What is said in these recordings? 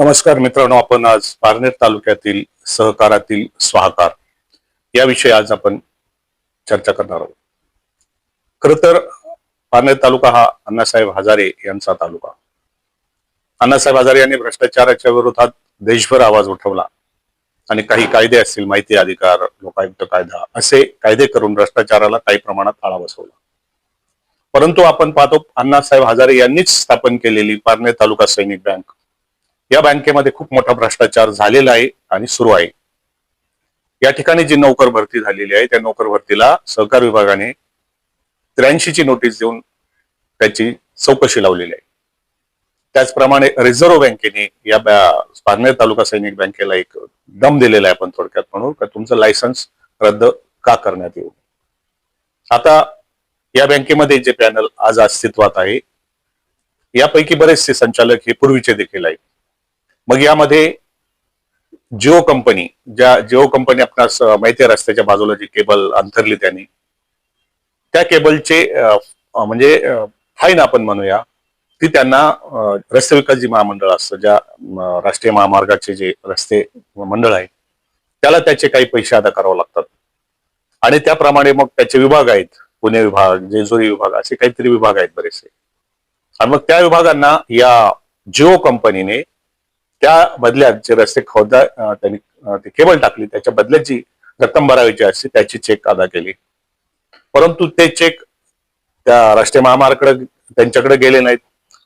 नमस्कार मित्रांनो आपण आज पारनेर तालुक्यातील सहकारातील स्वाहाकार याविषयी आज आपण चर्चा करणार आहोत. खर तर पारनेर तालुका हा अण्णासाहेब हजारे यांचा तालुका. अण्णासाहेब हजारे यांनी भ्रष्टाचाराच्या विरोधात देशभर आवाज उठवला आणि काही कायदे असतील माहिती अधिकार लोकायुक्त कायदा असे कायदे करून भ्रष्टाचाराला काही प्रमाणात आळा बसवला. परंतु आपण पाहतो अण्णासाहेब हजारे यांनीच स्थापन केलेली पारनेर तालुका सैनिक बँक या बँकेमध्ये खूप मोठा भ्रष्टाचार झालेला आहे आणि सुरू आहे. या ठिकाणी जी नोकर भरती झालेली आहे त्या नोकर भरतीला सहकार विभागाने त्र्याऐंशी ची नोटीस देऊन त्याची चौकशी लावलेली आहे. त्याचप्रमाणे रिझर्व्ह बँकेने या पारनेर तालुका सैनिक बँकेला एक दम दिलेला आहे आपण थोडक्यात म्हणून का तुमचं लायसन्स रद्द का करण्यात येऊ आता या बँकेमध्ये जे पॅनल आज अस्तित्वात आहे यापैकी बरेचसे संचालक हे पूर्वीचे देखील आहेत. मग यामध्ये जिओ कंपनी ज्या जिओ कंपनी आपणास माहिती आहे रस्त्याच्या बाजूला जी केबल अंथरली त्यांनी त्या केबलचे म्हणजे फाईन आपण म्हणूया ती त्यांना रस्ते विकास जी महामंडळ असतं ज्या राष्ट्रीय महामार्गाचे जे रस्ते मंडळ आहे त्याला त्याचे काही पैसे अदा करावे लागतात. आणि त्याप्रमाणे मग त्याचे विभाग आहेत पुणे विभाग जेजुरी विभाग असे काहीतरी विभाग आहेत बरेचसे. आणि मग त्या विभागांना या जिओ कंपनीने त्या बदल्यात जे रस्ते खोदा त्यांनी ते केबल टाकली त्याच्या बदल्यात जी रक्कम भरावीची असते त्याची चेक अदा केली. परंतु ते चेक त्या राष्ट्रीय महामार्गाकडे त्यांच्याकडे गेले नाहीत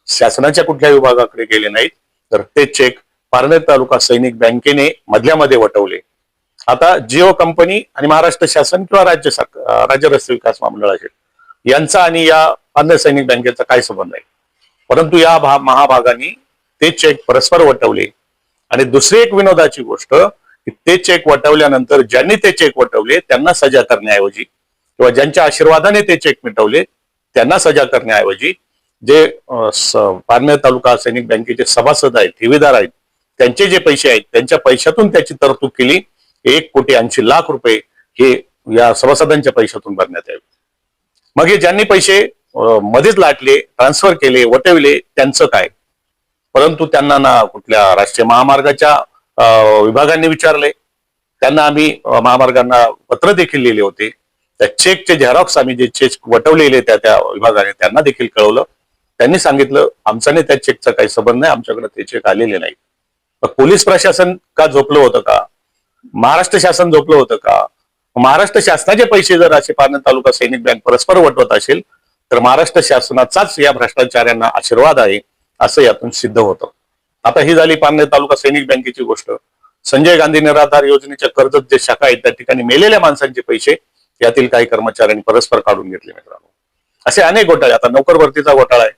शासनाच्या कुठल्या विभागाकडे गेले नाहीत तर ते चेक पारनेर तालुका सैनिक बँकेने मधल्यामध्ये वटवले. आता जिओ कंपनी आणि महाराष्ट्र शासन किंवा राज्य राज्य रस्ते विकास महामंडळाचे यांचा आणि या अन्य सैनिक बँकेचा काय संबंध आहे परंतु या महाभागाने ते चेक परस्पर वटवले. आणि दुसरी एक विनोदाची गोष्ट की ते चेक वटवल्यानंतर ज्यांनी ते चेक वटवले त्यांना सजा करण्याऐवजी किंवा ज्यांच्या आशीर्वादाने ते चेक मिटवले त्यांना सजा करण्याऐवजी जे पारनेर तालुका सैनिक बँकेचे सभासद आहेत ठेवीदार आहेत त्यांचे जे पैसे आहेत त्यांच्या पैशातून त्याची तरतूद केली. एक कोटी ऐंशी लाख रुपये हे या सभासदांच्या पैशातून भरण्यात यावे. मग हे ज्यांनी पैसे मध्येच लाटले ट्रान्सफर केले वटविले त्यांचं काय? परंतु त्यांना ना कुठल्या राष्ट्रीय महामार्गाच्या विभागाने विभागांनी विचारले. त्यांना आम्ही महामार्गांना पत्र देखील लिहिले होते. त्या चेकचे झेरॉक्स आम्ही जे चेक वटवलेले त्या त्या विभागाने त्यांना देखील कळवलं. त्यांनी सांगितलं आमच्याने त्या चेकचा काही संबंध नाही आमच्याकडे ते चेक आलेले नाही पोलीस प्रशासन का झोपलं होतं का? महाराष्ट्र शासन झोपलं होतं का? महाराष्ट्र शासनाचे पैसे जर असे पारनेर तालुका सैनिक बँक परस्पर वटवत असेल तर महाराष्ट्र शासनाचाच या भ्रष्टाचार्यांना आशीर्वाद आहे. असं यातून सिद्ध होतं. आता ही झाली पारनेर तालुका सैनिक बँकेची गोष्ट. संजय गांधी निराधार योजनेच्या कर्जत जे शाखा आहेत त्या ठिकाणी मेलेल्या माणसांचे पैसे यातील काही कर्मचाऱ्यांनी परस्पर काढून घेतले मित्रांनो. असे अनेक घोटाळे आता नोकर भरतीचा घोटाळा आहे.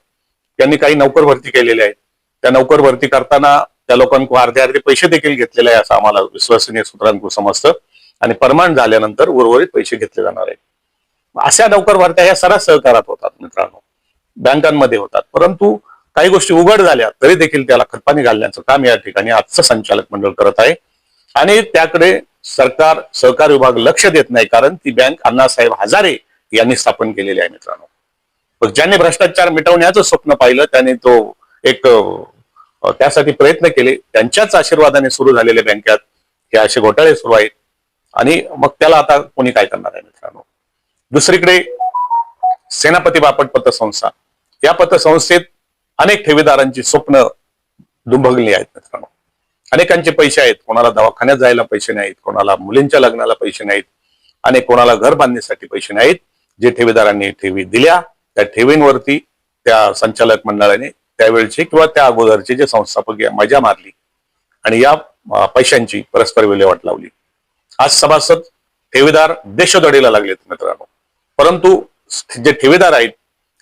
त्यांनी काही नोकर भरती केलेल्या आहेत. त्या नोकर भरती करताना त्या लोकांकडून अर्धे अर्धे पैसे देखील घेतलेले आहे असं आम्हाला विश्वसनीय सूत्रांकडून समजतं. आणि परमाण झाल्यानंतर उर्वरित पैसे घेतले जाणार आहेत. अशा नोकर भरत्या ह्या सर्व सहकारात होतात मित्रांनो. बँकांमध्ये होतात. परंतु काही गोष्टी उघड झाल्या तरी देखील त्याला खतपाणी घालण्याचं काम या ठिकाणी आजचं संचालक मंडळ करत आहे. आणि त्याकडे सरकार सहकार विभाग लक्ष देत नाही कारण ती बँक अण्णासाहेब हजारे यांनी स्थापन केलेली आहे मित्रांनो. मग ज्यांनी भ्रष्टाचार मिटवण्याचं स्वप्न पाहिलं त्याने तो एक त्यासाठी प्रयत्न केले. त्यांच्याच आशीर्वादाने सुरू झालेल्या बँकेत हे असे घोटाळे सुरू आहेत. आणि मग त्याला आता कोणी काय करणार आहे मित्रांनो? दुसरीकडे सेनापती बापट पतसंस्था. या पतसंस्थेत अनेक ठेवीदारांची स्वप्न दुंभगली आहेत मित्रांनो. अनेकांचे पैसे आहेत. कोणाला दवाखान्यात जायला पैसे नाहीत. कोणाला मुलींच्या लग्नाला पैसे नाहीत. आणि कोणाला घर बांधण्यासाठी पैसे नाहीत. जे ठेवीदारांनी ठेवी दिल्या त्या ठेवींवरती त्या संचालक मंडळाने त्यावेळचे किंवा त्या अगोदरचे जे संस्थापक या मजा मारली आणि या पैशांची परस्पर विल्हेवाट लावली. आज सभासद ठेवीदार देशोधडीला लागलेत मित्रांनो. परंतु जे ठेवीदार आहेत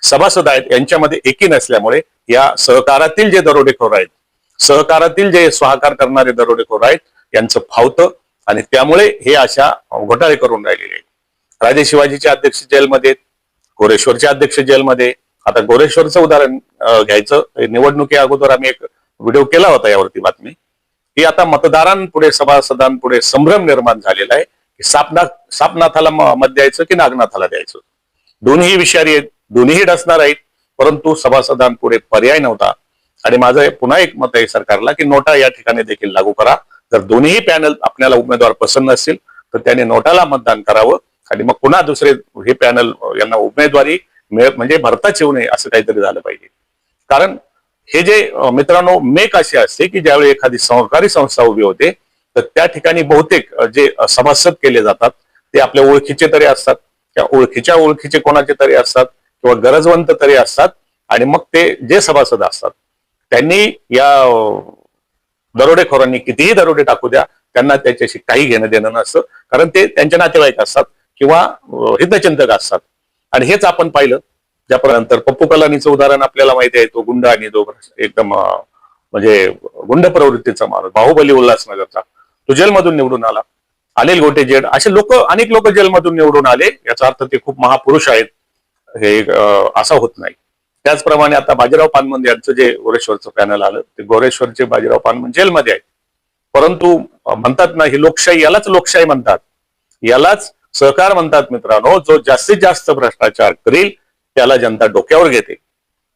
सभासद आहेत यांच्यामध्ये एकी नसल्यामुळे या सहकारातील जे दरोडेखोर आहेत सहकारातील जे सहकार करणारे दरोडेखोर आहेत यांचं फावतं आणि त्यामुळे हे अशा घोटाळे करून राहिलेले आहेत. राजे शिवाजीचे अध्यक्ष जेलमध्ये गोरेश्वरचे अध्यक्ष जेलमध्ये आता गोरेश्वरचं उदाहरण घ्यायचं. निवडणुकी अगोदर आम्ही एक व्हिडिओ केला होता यावरती बातमी. ही आता मतदारांपुढे सभासदांपुढे संभ्रम निर्माण झालेला आहे की सापना सापनाथाला म- मत द्यायचं की नागनाथाला द्यायचं? दोन्ही विषारी आहेत. दोन्हीही डसणार आहेत. परंतु सभासदांपुढे पर्याय नव्हता. आणि माझं पुन्हा एक मत आहे सरकारला की नोटा या ठिकाणी देखील लागू करा. जर दोन्ही पॅनल आपल्याला उमेदवार पसंत नसतील तर त्याने नोटाला मतदान करावं. आणि मग पुन्हा दुसरे हे पॅनल यांना उमेदवारी म्हणजे भरताच येऊ नये असं काहीतरी झालं पाहिजे. कारण हे जे मित्रांनो मेक असे असते की ज्यावेळी एखादी सहकारी संस्था उभी होते तर त्या ठिकाणी बहुतेक जे सभासद केले जातात ते आपल्या ओळखीचे तरी असतात. त्या ओळखीच्या ओळखीचे कोणाचे तरी असतात. किंवा गरजवंत तरी असतात आणि मग ते जे सभासद असतात त्यांनी या दरोडेखोरांनी कितीही दरोडे टाकू द्या त्यांना त्याच्याशी काही घेणं देणं नसतं. कारण ते त्यांचे नातेवाईक असतात किंवा हितचिंतक असतात. आणि हेच आपण पाहिलं ज्यापर्यंत पप्पू कलानीचं उदाहरण आपल्याला माहिती आहे तो गुंड आणि तो एकदम म्हणजे गुंड प्रवृत्तीचा माणूस बाहुबली उल्हासनगरचा. तो जेलमधून निवडून आला. अनिल गोटे जेड असे लोक अनेक लोक जेलमधून निवडून आले. याचा अर्थ ते खूप महापुरुष आहेत. हे असा असं होत नाही. त्याचप्रमाणे आता बाजीराव पानमंद यांचं जे गोरेश्वरचं पॅनल आलं ते गोरेश्वरचे बाजीराव पानमंद जेलमध्ये आहेत. परंतु म्हणतात ना ही लोकशाही यालाच लोकशाही म्हणतात. यालाच सहकार म्हणतात मित्रांनो जो जास्तीत जास्त भ्रष्टाचार करील त्याला जनता डोक्यावर घेते.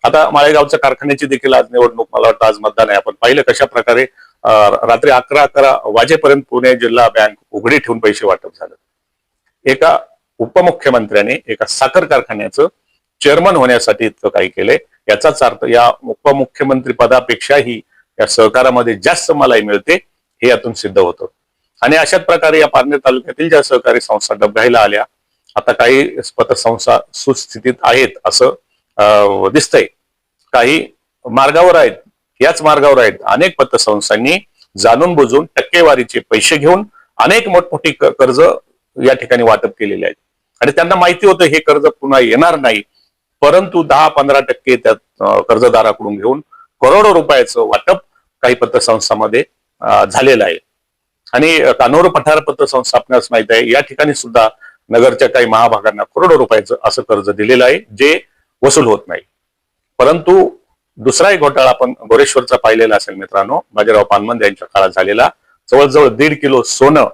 आता माळेगावच्या कारखान्याची देखील आज निवडणूक मला वाटतं आज मतदान आहे. आपण पाहिलं कशा प्रकारे रात्री अकरा अकरा वाजेपर्यंत पुणे जिल्हा बँक उघडी ठेवून पैसे वाटप झालं. एका उपमुख्यमंत्र्याने एका साखर कारखान्याचं चेअरमन होण्यासाठी इतकं काही केलंय. याचाच अर्थ या उपमुख्यमंत्री पदापेक्षाही या सहकारामध्ये जास्त मलाई मिळते हे यातून सिद्ध होतं. आणि अशाच प्रकारे या पारनेर तालुक्यातील ज्या सहकारी संस्था डबघाईला आल्या आता काही पतसंस्था सुस्थितीत आहेत असं दिसतंय. काही मार्गावर आहेत याच मार्गावर आहेत. अनेक पतसंस्थांनी जाणून बुजून टक्केवारीचे पैसे घेऊन अनेक मोठमोठी कर्ज या ठिकाणी वाटप केलेले आहेत. आणि त्यांना माहिती होतं हे कर्ज पुन्हा येणार नाही. परंतु दहा पंधरा टक्के त्यात कर्जदाराकडून घेऊन करोडो रुपयाचं वाटप काही पतसंस्थांमध्ये झालेलं आहे. आणि कानोर पठार पतसंस्था आपणास माहीत आहे या ठिकाणी सुद्धा नगरच्या काही महाभागांना करोडो रुपयाचं असं कर्ज दिलेलं आहे जे वसूल होत नाही. परंतु दुसराही घोटाळा आपण गोरेश्वरचा पाहिलेला असेल मित्रांनो बाजीराव पानमंद यांच्या काळात झालेला. जवळजवळ दीड किलो सोनं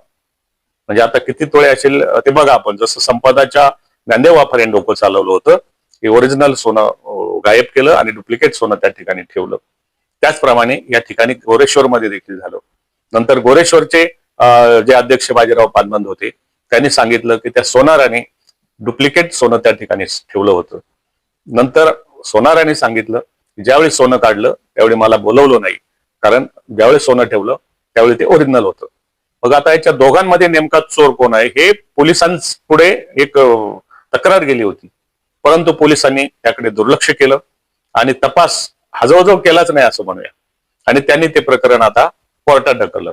म्हणजे आता किती तोळे असेल ते बघा आपण. जसं संपदाच्या गांधे वाफर डोकं चालवलं होतं की ओरिजिनल सोनं गायब केलं आणि डुप्लिकेट सोनं त्या ठिकाणी ठेवलं. त्याचप्रमाणे या ठिकाणी गोरेश्वरमध्ये देखील झालं. नंतर गोरेश्वरचे जे अध्यक्ष बाजीराव पानबंद होते त्यांनी सांगितलं की त्या सोनाराने डुप्लिकेट सोनं त्या ठिकाणी ठेवलं होतं. नंतर सोनाराने सांगितलं की ज्यावेळी सोनं काढलं त्यावेळी मला बोलवलं नाही. कारण ज्यावेळी सोनं ठेवलं त्यावेळी ते ओरिजिनल होतं. मग आता याच्या दोघांमध्ये नेमका चोर कोण आहे? हे पोलिसांपुढे एक तक्रार गेली होती. परंतु पोलिसांनी त्याकडे दुर्लक्ष केलं आणि तपास हजवजव केलाच नाही असं म्हणूया. आणि त्यांनी ते प्रकरण आता कोर्टात ढकललं.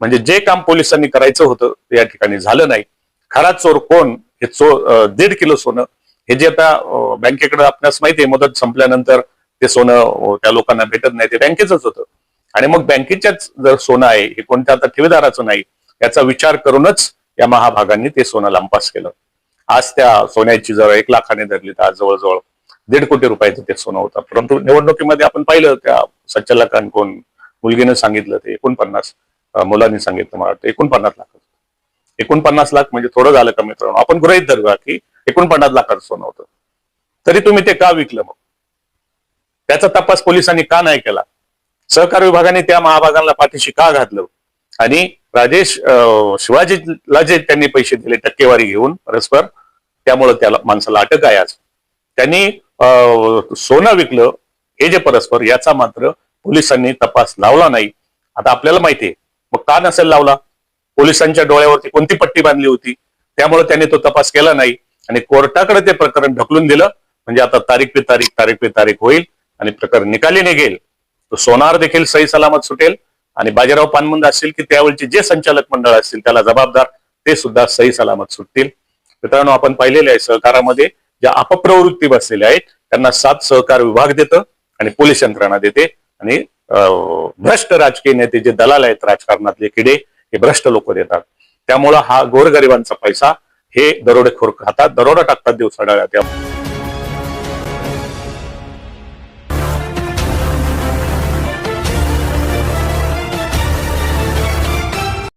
म्हणजे जे काम पोलिसांनी करायचं होतं ते या ठिकाणी झालं नाही. खरा चोर कोण? हे चोर दीड किलो सोनं. हे जे आता बँकेकडे आपल्यास माहिती आहे मदत संपल्यानंतर ते सोनं त्या लोकांना भेटत नाही ते बँकेच होतं. आणि मग बँकेच्याच जर सोनं आहे हे कोणत्या आता ठेवीदाराचं नाही याचा विचार करूनच या महाभागांनी ते सोनं लांपास केलं. आज त्या सोन्याची जर एक लाखाने धरली तर आज जवळजवळ दीड कोटी रुपयाचं ते सोनं होतं. परंतु निवडणुकीमध्ये आपण पाहिलं त्या संचालकांनी कोण मुलगीनं सांगितलं ते एकोणपन्नास मुलांनी सांगितलं मला वाटतं एकोणपन्नास लाख एकोणपन्नास लाख म्हणजे थोडं झालं का मित्रांनो? आपण गृहित धरूया की एकोणपन्नास लाखाचं सोनं होतं. तरी तुम्ही ते का विकलं मग? त्याचा तपास पोलिसांनी का नाही केला? सहकार विभागाने त्या महाभागाला पाठीशी का घातलं? आणि राजेश शिवाजीला जे त्यांनी पैसे दिले टक्केवारी घेऊन परस्पर त्यामुळं त्याला माणसाला अटक आहे आज. त्यांनी अं, सोनं विकलं हे जे परस्पर याचा मात्र पोलिसांनी तपास लावला नाही. आता आपल्याला माहिती आहे मग का नसेल लावला? पोलिसांच्या डोळ्यावरती कोणती पट्टी बांधली होती? त्यामुळे त्यांनी तो तपास केला नाही. आणि कोर्टाकडे ते प्रकरण ढकलून दिलं. म्हणजे आता तारीख पे तारीख तारीख पे तारीख होईल आणि प्रकरण निकाली निघेल तो सोनार देखील सही सलामत सुटेल आणि बाजीराव पानमुंद असतील की त्यावेळचे जे संचालक मंडळ असतील त्याला जबाबदार ते सुद्धा सही सलामत सुटतील. मित्रांनो आपण पाहिलेले आहे सहकारामध्ये ज्या अपप्रवृत्ती बसलेल्या आहेत त्यांना सात सहकार विभाग देतं आणि पोलीस यंत्रणा देते. आणि भ्रष्ट राजकीय नेते जे दलाल आहेत राजकारणातले किडे हे भ्रष्ट लोक देतात. त्यामुळं हा गोरगरिबांचा पैसा हे दरोडेखोर खातात दरोडा टाकतात दिवसाडाळ्या त्या